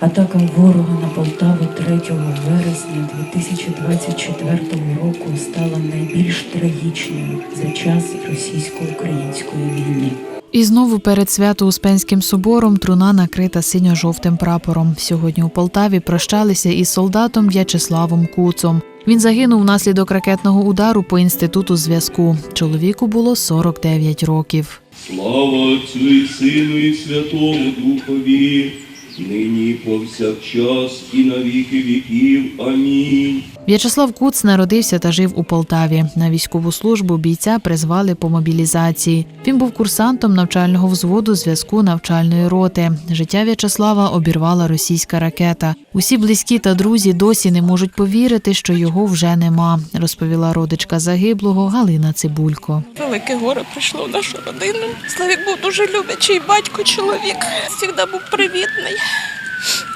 Атака ворога на Полтаву 3 вересня 2024 року стала найбільш трагічною за час російсько-української війни. І знову перед Свято-Успенським собором труна накрита синьо-жовтим прапором. Сьогодні у Полтаві прощалися із солдатом В'ячеславом Куцом. Він загинув внаслідок ракетного удару по інституту зв'язку. Чоловіку було 49 років. Слава Отцю і Сину і Святому Духові, нині повсякчас і на віки віків. Амінь. В'ячеслав Куц народився та жив у Полтаві. На військову службу бійця призвали по мобілізації. Він був курсантом навчального взводу зв'язку навчальної роти. Життя В'ячеслава обірвала російська ракета. Усі близькі та друзі досі не можуть повірити, що його вже нема, розповіла родичка загиблого Галина Цибулько. Велике горе прийшло в нашу родину. Славік був дуже люблячий батько, чоловік. Завжди був привітний,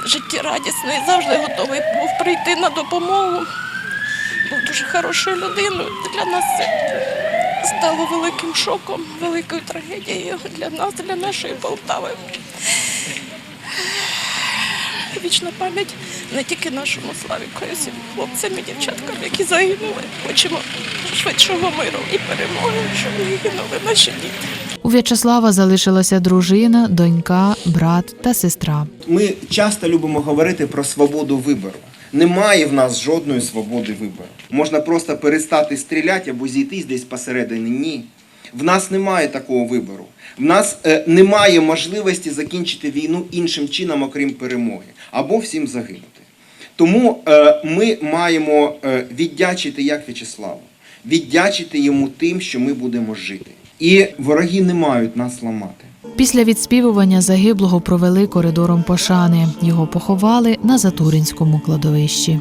життєрадісний, завжди готовий був прийти на допомогу. Був дуже хорошою людиною. Для нас це стало великим шоком, великою трагедією для нас, для нашої Полтави. Вічна пам'ять не тільки нашому Славіку, а хлопцям і дівчаткам, які загинули. Хочемо швидшого миру і перемоги, щоб не гинули наші діти. У В'ячеслава залишилася дружина, донька, брат та сестра. Ми часто любимо говорити про свободу вибору. Немає в нас жодної свободи вибору. Можна просто перестати стріляти або зійтись десь посередині. Ні. В нас немає такого вибору. В нас е, немає можливості закінчити війну іншим чином, окрім перемоги, або всім загинути. Тому е, ми маємо е, віддячити як В'ячеславу, віддячити йому тим, що ми будемо жити. І вороги не мають нас ламати. Після відспівування загиблого провели коридором пошани. Його поховали на Затуринському кладовищі.